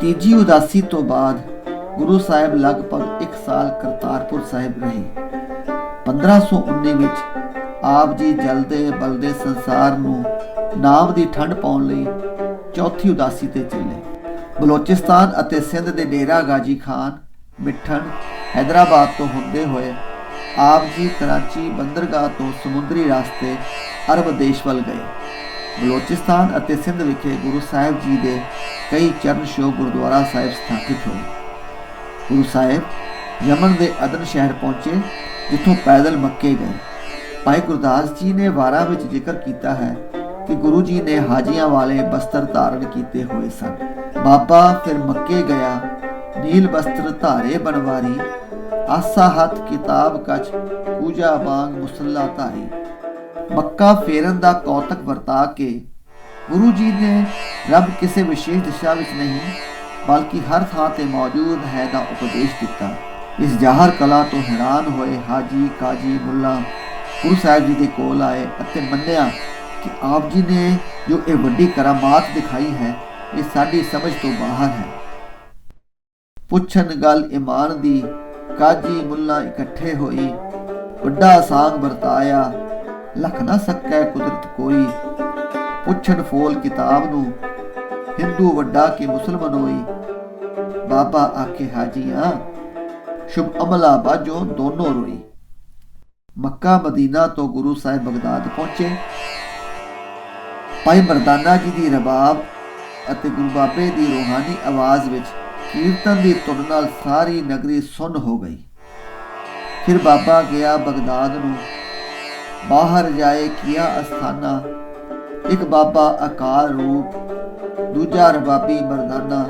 ਤੀਜੀ ਉਦਾਸੀ ਤੋਂ ਬਾਅਦ ਗੁਰੂ ਸਾਹਿਬ ਲਗਭਗ 1 ਸਾਲ ਕਰਤਾਰਪੁਰ ਸਾਹਿਬ ਰਹੇ। 1519 ਵਿੱਚ ਆਪ ਜੀ ਜਲਦੇ ਬਲਦੇ ਸੰਸਾਰ ਨੂੰ ਨਾਮ ਦੀ ਠੰਡ ਪਾਉਣ ਲਈ ਚੌਥੀ ਉਦਾਸੀ ਤੇ ਚਲੇ। ਬਲੋਚਿਸਤਾਨ ਅਤੇ ਸਿੰਧ ਦੇ ਡੇਰਾ ਗਾਜੀ ਖਾਨ, ਮਿੱਠਣ ਹైదరాబాద్ ਤੋਂ ਹੁੰਦੇ ਹੋਏ ਆਪ ਜੀ ਕਰਾਚੀ, ਬੰਦਰਗਾਹ ਤੋਂ ਸਮੁੰਦਰੀ ਰਸਤੇ ਅਰਬ ਦੇਸ਼ ਵੱਲ ਗਏ। ਬਲੋਚਿਸਤਾਨ ਅਤੇ ਸਿੰਧ ਵਿਖੇ ਗੁਰੂ ਸਾਹਿਬ ਜੀ ਦੇ ਕਈ ਚਰਨ ਛੋਹ ਗੁਰਦੁਆਰਾ ਸਾਹਿਬ ਸਥਾਪਿਤ ਹੋਏ। ਗੁਰੂ ਸਾਹਿਬ ਯਮਨ ਦੇ ਅਦਨ ਸ਼ਹਿਰ ਪਹੁੰਚੇ, ਜਿੱਥੋਂ ਪੈਦਲ ਮੱਕੇ ਗਏ। ਭਾਈ ਗੁਰਦਾਸ ਜੀ ਨੇ ਵਾਰਾਂ ਵਿੱਚ ਜ਼ਿਕਰ ਕੀਤਾ ਹੈ ਕਿ ਗੁਰੂ ਜੀ ਨੇ ਹਾਜੀਆਂ ਵਾਲੇ ਬਸਤਰ ਧਾਰਨ ਕੀਤੇ ਹੋਏ ਸਨ। ਬਾਬਾ ਫਿਰ ਮੱਕੇ ਗਿਆ, ਨੀਲ ਬਸਤਰ ਧਾਰੇ ਬਨਵਾਰੀ ਆਸਾ ਹੱਥ ਕਿਤਾਬ ਕਛ, ਪੂਜਾ ਬਾਗ ਮੁਸੱਲਾ ਧਾਰੀ। ਮੱਕਾ ਫੇਰਨ ਦਾ ਕੌਤਕ ਵਰਤਾ ਕੇ ਗੁਰੂ ਜੀ ਨੇ ਰੱਬ ਕਿਸੇ ਵਿਸ਼ੇਸ਼ ਦਿਸ਼ਾ ਵਿੱਚ ਨਹੀਂ, ਬਲਕਿ ਹਰ ਥਾਂ ਤੇ ਮੌਜੂਦ ਹੈ ਦਾ ਉਪਦੇਸ਼ ਦਿੱਤਾ। ਇਸ ਜ਼ਾਹਰ ਕਲਾ ਤੋਂ ਹੈਰਾਨ ਹੋਏ ਹਾਜੀ, ਕਾਜੀ, ਮੁੱਲਾ, ਗੁਰੂ ਸਾਹਿਬ ਜੀ ਦੇ ਕੋਲ ਆਏ ਅਤੇ ਮੰਨਿਆ ਕਿ ਆਪ ਜੀ ਨੇ ਜੋ ਇਹ ਵੱਡੀ ਕਰਾਮਾਤ ਦਿਖਾਈ ਹੈ, ਇਹ ਸਾਡੀ ਸਮਝ ਤੋਂ ਬਾਹਰ ਹੈ। ਪੁੱਛਣ ਗੱਲ ਇਮਾਨ ਦੀ, ਕਾਜੀ, ਮੁੱਲਾ ਇਕੱਠੇ ਹੋਈ, ਵੱਡਾ ਸਾਂਗ ਵਰਤਾਇਆ ਲਖ ਨਾ ਸਕੈ ਕੁਦਰਤ ਕੋਈ। ਪੁੱਛਣ ਫੋਲ ਕਿਤਾਬ ਨੂੰ, ਹਿੰਦੂ ਵੱਡਾ ਕਿ ਮੁਸਲਮਾਨ ਹੋਈ। ਬਾਬਾ ਆਕੇ ਹਾਜੀਆਂ, ਸ਼ੁਭ ਅਮਲਾ ਬਾਜੋ ਦੋਨੋਂ ਰੋਈ। ਮੱਕਾ ਮਦੀਨਾ ਤੋਂ ਗੁਰੂ ਸਾਹਿਬ ਬਗਦਾਦ ਪਹੁੰਚੇ। ਭਾਈ ਮਰਦਾਨਾ ਜੀ ਦੀ ਰਬਾਬ ਅਤੇ ਗੁਰੂ ਬਾਬੇ ਦੀ ਰੂਹਾਨੀ ਆਵਾਜ਼ ਵਿੱਚ ਕੀਰਤਨ ਦੀ ਧੁਨ ਨਾਲ ਸਾਰੀ ਨਗਰੀ ਸੁੰਨ ਹੋ ਗਈ। ਫਿਰ ਬਾਬਾ ਗਿਆ ਬਗਦਾਦ ਨੂੰ ਬਾਹਰ ਜਾਏ ਕੀਆ ਅਸਥਾਨਾ। ਇੱਕ ਬਾਬਾ ਅਕਾਲ ਰੂਪ, ਦੂਜਾ ਰਬਾਬੀ ਮਰਦਾਨਾ।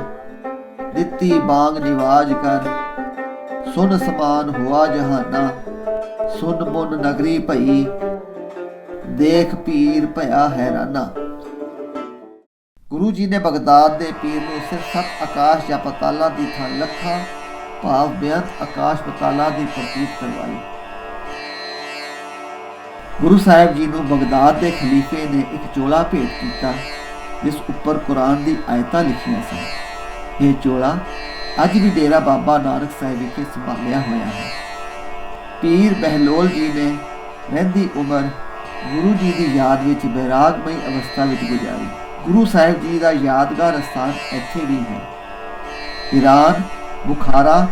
ਦਿੱਤੀ ਬਾਗ ਨਿਵਾਜ ਕਰ, ਸੁਨ ਸਮਾਨ ਹੋਆ ਜਹਾਨਾ। ਸੁਨ ਮੁਨ ਨਗਰੀ ਭਈ, ਦੇਖ ਪੀਰ ਭਇਆ ਹੈਰਾਨਾ। ਗੁਰੂ ਜੀ ਨੇ ਬਗਦਾਦ ਦੇ ਪੀਰ ਨੂੰ ਸਿਰਫ ਸੱਤ ਆਕਾਸ਼ ਜਾਂ ਪਤਾਲਾ ਦੀ ਥਾਂ ਲੱਖਾਂ ਭਾਵ ਬੇਅੰਤ ਆਕਾਸ਼ ਪਤਾਲਾ ਦੀ ਪ੍ਰਤੀਤ ਕਰਵਾਈ। ਗੁਰੂ ਸਾਹਿਬ ਜੀ ਨੂੰ ਬਗਦਾਦ ਦੇ ਖਲੀਫੇ ਨੇ ਇੱਕ ਚੋਲਾ ਭੇਟ ਕੀਤਾ, ਜਿਸ ਉੱਪਰ ਕੁਰਾਨ ਦੀ ਆਇਤਾਂ ਲਿਖੀਆਂ ਸਨ। ਇਹ ਚੋਲਾ ਅੱਜ ਵੀ ਡੇਰਾ ਬਾਬਾ ਨਾਨਕ ਸਾਹਿਬ ਵਿਖੇ ਸੰਭਾਲਿਆ ਹੋਇਆ ਹੈ। ਪੀਰ ਬਹਿਲੋਲ ਜੀ ਨੇ ਰਹਿੰਦੀ ਉਮਰ ਗੁਰੂ ਜੀ ਦੀ ਯਾਦ ਵਿੱਚ ਬੈਰਾਗਮਈ ਅਵਸਥਾ ਵਿੱਚ ਗੁਜ਼ਾਰੀ। ਗੁਰੂ ਸਾਹਿਬ ਜੀ ਦਾ ਯਾਦਗਾਰ ਸਥਾਨ ਇੱਥੇ ਵੀ ਹੈ। ਈਰਾਨ, ਬੁਖਾਰਾ,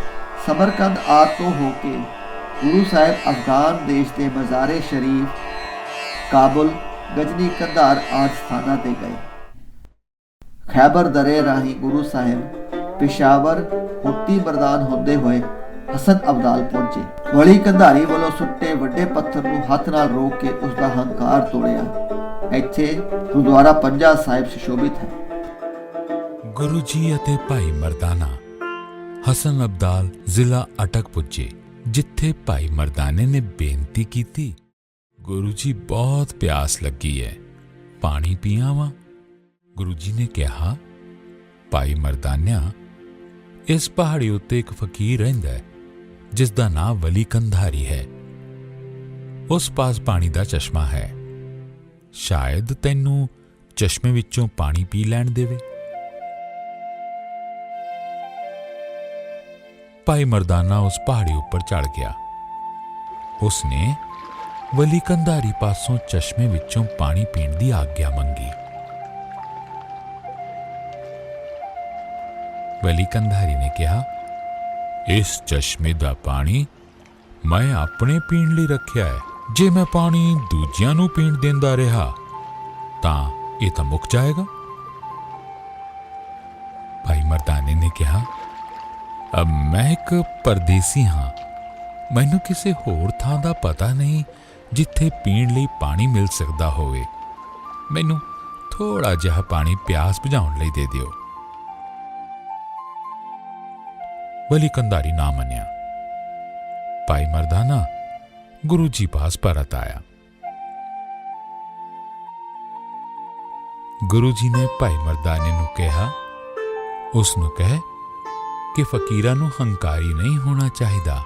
ਸਮਰਕੰਦ ਆਦਿ ਤੋਂ ਹੋ ਕੇ ਗੁਰੂ ਸਾਹਿਬ ਅਫਗਾਨ ਦੇਸ਼ ਦੇ ਮਜ਼ਾਰੇ ਸ਼ਰੀਫ ਕਾਬਲ ਗਜਨੀ ਕੰਧਾਰ ਆਦਿ ਸਥਾਨਾਂ ਤੇ ਗਏ। ਖੈਬਰ ਦਰੇ ਰਾਹੀਂ ਗੁਰੂ ਸਾਹਿਬ ਪਿਸ਼ਾਵਰ ਹੁੱਤੀ ਮਰਦਾਨ ਹੁੰਦੇ ਹੋਏ ਹਸਨ ਅਬਦਾਲ ਪਹੁੰਚੇ। ਵਲੀ ਕੰਧਾਰੀ ਵੱਲੋਂ ਸੁੱਟੇ ਵੱਡੇ ਪੱਥਰ ਨੂੰ ਹੱਥ ਨਾਲ ਰੋਕ ਕੇ ਉਸ ਦਾ ਹੰਕਾਰ ਤੋੜਿਆ। ਇੱਥੇ ਗੁਰਦੁਆਰਾ ਪੰਜਾ ਸਾਹਿਬ ਸੁਸ਼ੋਭਿਤ ਹੈ। ਗੁਰੂ ਜੀ ਅਤੇ ਭਾਈ ਮਰਦਾਨਾ, ਹਸਨ ਅਬਦਾਲ ਜ਼ਿਲ੍ਹਾ ਅਟਕ ਪੁੱਜੇ। ਜਿੱਥੇ ਭਾਈ ਮਰਦਾਨੇ ਨੇ ਬੇਨਤੀ ਕੀਤੀ, ਗੁਰੂ ਜੀ ਬਹੁਤ ਪਿਆਸ ਲੱਗੀ ਹੈ ਪਾਣੀ ਪੀਆਵਾਂ। ਗੁਰੂ ਜੀ ਨੇ ਕਿਹਾ, ਭਾਈ ਮਰਦਾਨਿਆ, ਇਸ ਪਹਾੜੀ ਉੱਤੇ ਇੱਕ ਫਕੀਰ ਰਹਿੰਦਾ ਹੈ ਜਿਸ ਦਾ ਨਾਮ ਵਲੀ ਕੰਧਾਰੀ ਹੈ। ਉਸ ਪਾਸ ਪਾਣੀ ਦਾ ਚਸ਼ਮਾ ਹੈ। ਸ਼ਾਇਦ ਤੈਨੂੰ ਚਸ਼ਮੇ ਵਿੱਚੋਂ ਪਾਣੀ ਪੀ ਲੈਣ ਦੇਵੇ। ਭਾਈ ਮਰਦਾਨਾ ਉਸ ਪਹਾੜੀ ਉੱਪਰ ਚੜ ਗਿਆ। ਉਸਨੇ ਵਲੀ ਕੰਧਾਰੀ ਪਾਸੋਂ ਚਸ਼ਮੇ ਵਿੱਚੋਂ ਪਾਣੀ ਪੀਣ ਦੀ ਆਗਿਆ ਮੰਗੀ। ਵਲੀ ਕੰਧਾਰੀ ਨੇ ਕਿਹਾ, ਇਸ ਚਸ਼ਮੇ ਦਾ ਪਾਣੀ ਮੈਂ ਆਪਣੇ ਪੀਣ ਲਈ ਰੱਖਿਆ ਹੈ। ਜੇ ਮੈਂ ਪਾਣੀ ਦੂਜਿਆਂ ਨੂੰ ਪੀਣ ਦਿੰਦਾ ਰਿਹਾ, ਤਾਂ ਇਹ ਤਾਂ ਮੁੱਕ ਜਾਏਗਾ। ਭਾਈ ਮਰਦਾਨੇ ਨੇ ਕਿਹਾ ਅਬ ਮੈਂ ਇੱਕ ਪਰਦੇਸੀ ਹਾਂ। ਮੈਨੂੰ ਕਿਸੇ ਹੋਰ ਥਾਂ ਦਾ ਪਤਾ ਨਹੀਂ ਜਿੱਥੇ ਪੀਣ ਲਈ ਪਾਣੀ ਮਿਲ ਸਕਦਾ ਹੋਵੇ। ਮੈਨੂੰ ਥੋੜਾ ਜਿਹਾ ਪਾਣੀ ਪਿਆਸ ਬੁਝਾਉਣ ਲਈ ਦੇ ਦਿਓ। ਬਲੀ ਕੰਧਾਰੀ ਨਾ ਮੰਨਿਆ। ਭਾਈ ਮਰਦਾਨਾ, ਗੁਰੂ ਜੀ ਪਾਸ ਪਰਤ ਆਇਆ। ਗੁਰੂ ਜੀ ਨੇ ਭਾਈ ਮਰਦਾਨੇ ਨੂੰ ਕਿਹਾ ਉਸ ਨੂੰ ਕਹੇ ਕਿ ਫਕੀਰਾਂ ਨੂੰ ਹੰਕਾਰੀ ਨਹੀਂ ਹੋਣਾ ਚਾਹੀਦਾ।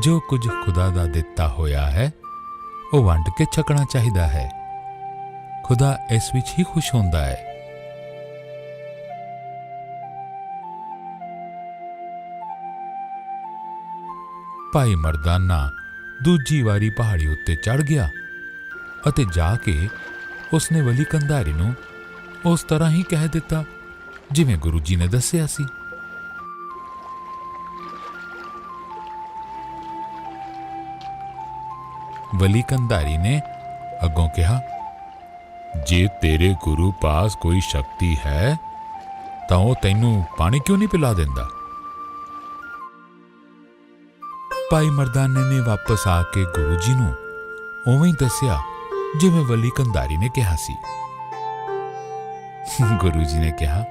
ਜੋ ਕੁਝ ਖੁਦਾ ਦਾ ਦਿੱਤਾ ਹੋਇਆ ਹੈ, ਉਹ ਵੰਡ ਕੇ ਛਕਣਾ ਚਾਹੀਦਾ ਹੈ। ਖੁਦਾ ਇਸ ਵਿੱਚ ਹੀ ਖੁਸ਼ ਹੁੰਦਾ ਹੈ। ਭਾਈ ਮਰਦਾਨਾ ਦੂਜੀ ਵਾਰੀ ਪਹਾੜੀ ਉੱਤੇ ਚੜ ਗਿਆ ਅਤੇ ਜਾ ਕੇ ਉਸਨੇ ਵਲੀ ਕੰਧਾਰੀ ਨੂੰ ਉਸ ਤਰ੍ਹਾਂ ਹੀ ਕਹਿ ਦਿੱਤਾ, ਜਿਵੇਂ ਗੁਰੂ ਜੀ ਨੇ ਦੱਸਿਆ ਸੀ। ਵਲੀ ਕੰਧਾਰੀ ਨੇ ਅੱਗੋਂ ਕਿਹਾ, ਜੇ ਤੇਰੇ ਗੁਰੂ ਪਾਸ ਕੋਈ ਸ਼ਕਤੀ ਹੈ, ਤਾਂ ਉਹ ਤੈਨੂੰ ਪਾਣੀ ਕਿਉਂ ਨਹੀਂ ਪਿਲਾ ਦਿੰਦਾ? ਭਾਈ ਮਰਦਾਨੇ ਨੇ ਵਾਪਸ ਆ ਕੇ ਗੁਰੂ ਜੀ ਨੂੰ ਉਵੇਂ ਹੀ ਦੱਸਿਆ, ਜਿਵੇਂ ਵਲੀ ਕੰਧਾਰੀ ਨੇ ਕਿਹਾ ਸੀ। ਗੁਰੂ ਜੀ ਨੇ ਕਿਹਾ,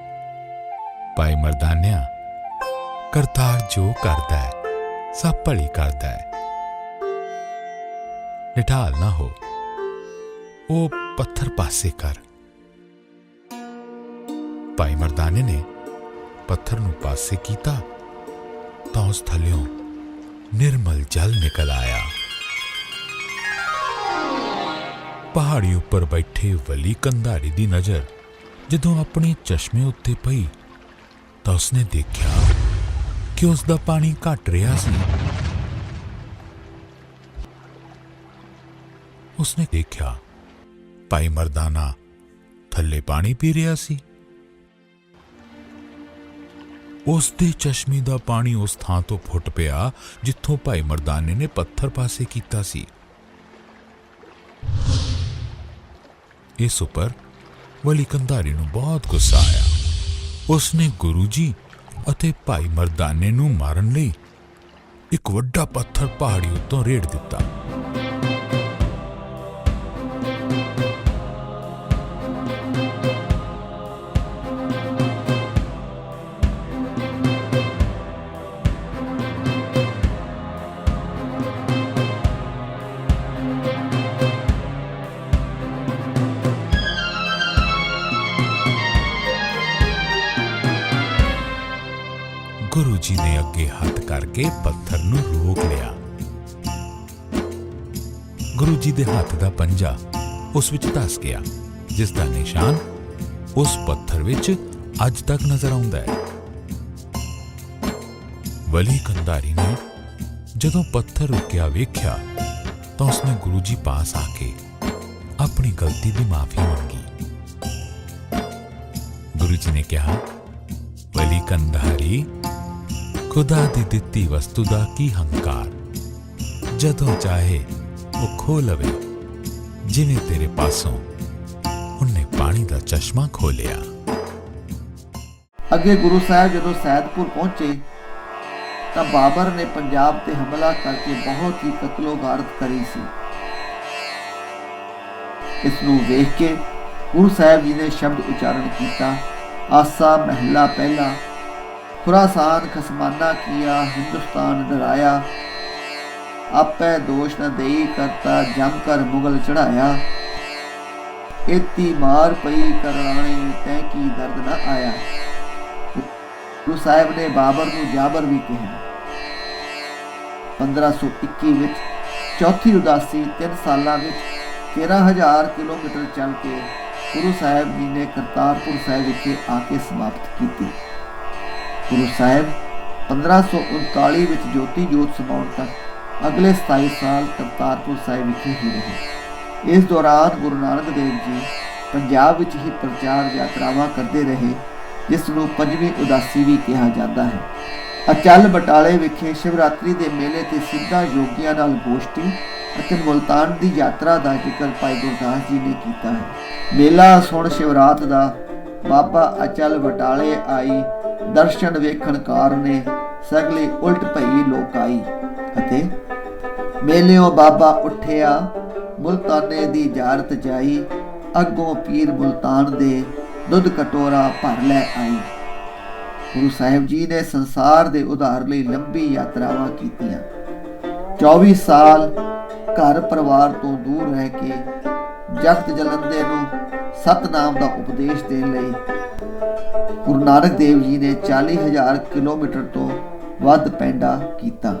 ਭਾਈ ਮਰਦਾਨਿਆ, ਕਰਤਾਰ ਜੋ ਕਰਦਾ ਹੈ, ਸਭ ਭਲੀ ਕਰਦਾ ਹੈ। ਨਿਠਾਲ ਨਾ ਹੋ। ਉਹ ਪੱਥਰ ਪਾਸੇ ਕਰ। ਭਾਈ ਮਰਦਾਨੇ ਨੇ ਪੱਥਰ ਨੂੰ ਪਾਸੇ ਕੀਤਾ ਤਾਂ ਉਸ ਥੱਲਿਓਂ ਨਿਰਮਲ ਜਲ ਨਿਕਲ ਆਇਆ। ਪਹਾੜੀ ਉੱਪਰ ਬੈਠੇ ਵਲੀ ਕੰਧਾਰੀ ਦੀ ਨਜ਼ਰ ਜਦੋਂ ਆਪਣੇ ਚਸ਼ਮੇ ਉੱਤੇ ਪਈ ਤਾਂ ਉਸਨੇ ਦੇਖਿਆ ਕਿ ਉਸ ਦਾ ਪਾਣੀ ਘਟ ਰਿਹਾ ਸੀ। ਉਸਨੇ ਦੇਖਿਆ ਭਾਈ ਮਰਦਾਨਾ ਥੱਲੇ ਪਾਣੀ ਪੀ ਰਿਹਾ ਸੀ। ਉਸ ਦੇ ਚਸ਼ਮੇ ਦਾ ਪਾਣੀ ਉਸ ਥਾਂ ਤੋਂ ਫੁੱਟ ਪਿਆ ਜਿੱਥੋਂ ਭਾਈ ਮਰਦਾਨੇ ਨੇ ਪੱਥਰ ਪਾਸੇ ਕੀਤਾ ਸੀ। ਇਸ ਉੱਪਰ ਵਲੀ ਕੰਧਾਰੀ ਨੂੰ ਬਹੁਤ ਗੁੱਸਾ ਆਇਆ। ਉਸਨੇ ਗੁਰੂ ਜੀ ਅਤੇ ਭਾਈ ਮਰਦਾਨੇ ਨੂੰ ਮਾਰਨ ਲਈ ਇੱਕ ਵੱਡਾ ਪੱਥਰ ਪਹਾੜੀ ਉੱਤੋਂ ਰੇੜ ਦਿੱਤਾ। ਹੱਥ ਪੱਥਰ ਨੂੰ ਰੋਕ ਲਿਆ। ਗੁਰੂ ਜੀ ਦੇ ਹੱਥ ਦਾ ਪੰਜਾ ਉਸ ਵਿੱਚ ਧਸ ਗਿਆ, ਜਿਸ ਦਾ ਨਿਸ਼ਾਨ ਉਸ ਪੱਥਰ ਵਿੱਚ ਅੱਜ ਤੱਕ ਨਜ਼ਰ ਆਉਂਦਾ ਹੈ। ਵਲੀ ਕੰਧਾਰੀ ਨੇ ਜਦੋਂ ਪੱਥਰ ਰੁਕਿਆ ਵੇਖਿਆ, ਤਾਂ ਉਸਨੇ ਗੁਰੂ ਜੀ ਪਾਸ ਆ ਕੇ ਆਪਣੀ ਗਲਤੀ ਦੀ ਮਾਫੀ ਮੰਗੀ। ਗੁਰੂ ਜੀ ਨੇ ਕਿਹਾ, ਵਲੀ ਕੰਧਾਰੀ ਖੁਦਾ ਦੀ ਦਿੱਤੀ ਵਸਤੂ ਦਾ ਕੀ ਹੰਕਾਰ? ਜਦੋਂ ਚਾਹੇ ਉਹ ਖੋ ਲਵੇ, ਜਿਵੇਂ ਤੇਰੇ ਪਾਸੋਂ ਉਹਨੇ ਪਾਣੀ ਦਾ ਚਸ਼ਮਾ ਖੋਲਿਆ ਅੱਗੇ ਗੁਰੂ ਸਾਹਿਬ ਜਦੋਂ ਸੈਦਪੁਰ ਪਹੁੰਚੇ, ਤਾਂ ਬਾਬਰ ਨੇ ਪੰਜਾਬ ਤੇ ਹਮਲਾ ਕਰਕੇ ਬਹੁਤ ਹੀ ਕਤਲੋਗਾਰਤ ਕਰੀ ਸੀ। ਇਸ ਨੂੰ ਵੇਖ ਕੇ ਗੁਰੂ ਸਾਹਿਬ ਜੀ ਨੇ ਸ਼ਬਦ ਉਚਾਰਨ ਕੀਤਾ, ਆਸਾ ਮਹਿਲਾ ਪਹਿਲਾ ਖੁਰਾਸਾਨ ਖਸਮਾਨਾ ਕੀਆ, ਹਿੰਦੁਸਤਾਨ ਡਰਾਇਆ ਆਪੇ ਦੋਸ਼ ਨ ਦੇਈ ਕਰਤਾ, ਜਮ ਕਰ ਮੁਗਲ ਚੜਾਇਆ ਏਤੀ ਮਾਰ ਪਈ ਕਰਲਾਣੇ ਤੈ ਕੀ ਦਰਦ ਨ ਆਇਆ। ਗੁਰੂ ਸਾਹਿਬ ਨੇ ਬਾਬਰ ਨੂੰ ਜਾਬਰ ਵੀ ਕਿਹਾ। 1521 ਵਿੱਚ ਚੌਥੀ ਉਦਾਸੀ 3 ਸਾਲਾਂ ਵਿੱਚ 13000 ਕਿਲੋਮੀਟਰ ਚੱਲ ਕੇ ਗੁਰੂ ਸਾਹਿਬ ਜੀ ਨੇ ਕਰਤਾਰਪੁਰ ਸਾਹਿਬ ਵਿਖੇ ਆ ਕੇ ਸਮਾਪਤ ਕੀਤੀ। ਗੁਰੂ ਸਾਹਿਬ 1539 ਵਿੱਚ ਜੋਤੀ ਜੋਤ ਸਮਾਉਣ ਤੱਕ ਅਗਲੇ 27 ਸਾਲ ਕਰਤਾਰਪੁਰ ਸਾਹਿਬ ਵਿਖੇ ਹੀ ਰਹੇ। ਇਸ ਦੌਰਾਨ ਗੁਰੂ ਨਾਨਕ ਦੇਵ ਜੀ ਪੰਜਾਬ ਵਿੱਚ ਹੀ ਪ੍ਰਚਾਰ ਯਾਤਰਾਵਾਂ ਕਰਦੇ ਰਹੇ, ਜਿਸ ਨੂੰ ਪੰਜਵੀਂ ਉਦਾਸੀ ਵੀ ਕਿਹਾ ਜਾਂਦਾ ਹੈ। ਅਚਲ ਬਟਾਲੇ ਵਿਖੇ ਸ਼ਿਵਰਾਤਰੀ ਦੇ ਮੇਲੇ ਤੇ ਸਿੱਧਾ ਯੋਗੀਆਂ ਨਾਲ ਗੋਸ਼ਟੀ ਅਤੇ ਮੁਲਤਾਨ ਦੀ ਯਾਤਰਾ ਦਾ ਜ਼ਿਕਰ ਭਾਈ ਗੁਰਦਾਸ ਜੀ ਨੇ ਕੀਤਾ ਹੈ। ਮੇਲਾ ਸੁਣ ਸ਼ਿਵਰਾਤ ਦਾ ਬਾਬਾ ਅਚਲ ਬਟਾਲੇ ਆਈ ਦਰਸ਼ਨ ਵੇਖਣ ਕਾਰਨੇ ਸਗਲੇ ਉਲਟ ਭਈ ਲੋਕ ਆਈ। ਅਤੇ ਮੇਲਿਓ ਬਾਬਾ ਉੱਠਿਆ, ਮੁਲਤਾਨੇ ਦੀ ਜਾਰਤ ਜਾਈ, ਅੱਗੋਂ ਪੀਰ ਮੁਲਤਾਨ ਦੇ ਦੁੱਧ ਕਟੋਰਾ ਭਰ ਲੈ ਆਈ। ਗੁਰੂ ਸਾਹਿਬ ਜੀ ਨੇ ਸੰਸਾਰ ਦੇ ਉਧਾਰ ਲਈ ਲੰਬੀ ਯਾਤਰਾਵਾਂ ਕੀਤੀਆਂ। 24 ਸਾਲ ਘਰ ਪਰਿਵਾਰ ਤੋਂ ਦੂਰ ਰਹਿ ਕੇ ਜਗਤ ਜਲੰਦੇ ਨੂੰ ਸਤਨਾਮ ਦਾ ਉਪਦੇਸ਼ ਦੇਣ ਲਈ ਗੁਰੂ ਨਾਨਕ ਦੇਵ ਜੀ ਨੇ 40000 ਕਿਲੋਮੀਟਰ ਤੋਂ ਵੱਧ ਪੈਂਡਾ ਕੀਤਾ।